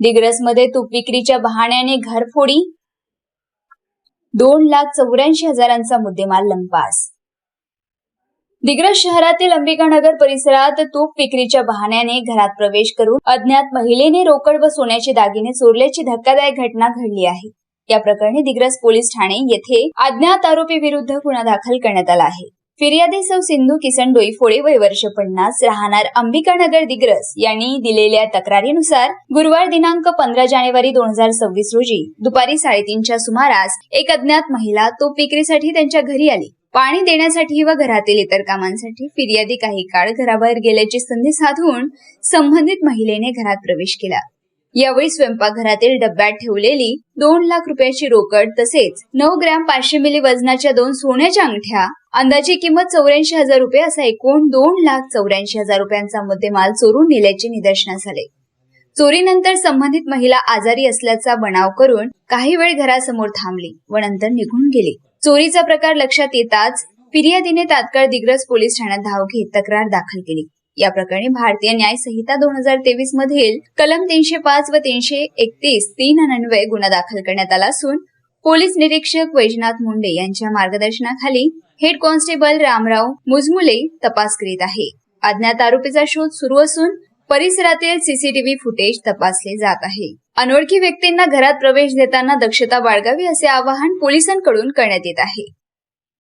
दिग्रसमध्ये तूप विक्रीच्या बहाण्याने घरफोडी दोन लाख चौऱ्याऐंशी हजारांचा मुद्देमाल लंपास. दिग्रस शहरातील अंबिकानगर परिसरात तूप विक्रीच्या बहाण्याने घरात प्रवेश करून अज्ञात महिलेने रोकड व सोन्याचे दागिने चोरल्याची धक्कादायक घटना घडली आहे. या प्रकरणी दिग्रस पोलीस ठाणे येथे अज्ञात आरोपी विरुद्ध गुन्हा दाखल करण्यात आला आहे. फिर्यादी सौ सिंधू किसन डोईफोळे वय वर्ष पन्नास राहणार अंबिकानगर दिग्रस यांनी दिलेल्या तक्रारीनुसार गुरुवार दिनांक पंधरा जानेवारी दोन हजार सव्वीस रोजी दुपारी साडेतीनच्या सुमारास एक अज्ञात महिला तोप विक्रीसाठी त्यांच्या घरी आली. पाणी देण्यासाठी व घरातील इतर कामांसाठी फिर्यादी काही काळ घराबाहेर गेल्याची संधी साधून संबंधित महिलेने घरात प्रवेश केला. यावेळी स्वयंपाकघरातील डब्यात ठेवलेली दोन लाख रुपयाची रोकड तसेच नऊ ग्रॅम पाचशे मिली वजनाच्या दोन सोन्याच्या अंगठ्या अंदाजी किंमत चौऱ्याऐंशी हजार रुपये असा एकूण दोन लाख चौऱ्याऐंशी हजार रुपयांचा मुद्देमाल चोरून नेल्याचे निदर्शनास आले. चोरीनंतर संबंधित महिला आजारी असल्याचा बनाव करून काही वेळ घरासमोर थांबली व नंतर निघून गेली. चोरीचा प्रकार लक्षात येताच फिर्यादीने तात्काळ दिग्रस पोलीस ठाण्यात धाव घेत तक्रार दाखल केली. या प्रकरणी भारतीय न्याय संहिता दोन हजार तेवीस मधील कलम तीनशे पाच व तीनशे एकतीस तीन अन्वये गुन्हा दाखल करण्यात आला असून पोलीस निरीक्षक वैजनाथ मुंडे यांच्या मार्गदर्शनाखाली हेड कॉन्स्टेबल रामराव मुजमुले तपास करीत आहे. अज्ञात आरोपीचा शोध सुरू असून परिसरातील सीसीटीव्ही फुटेज तपासले जात आहे. अनोळखी व्यक्तींना घरात प्रवेश देताना दक्षता बाळगावी असे आवाहन पोलिसांकडून करण्यात येत आहे.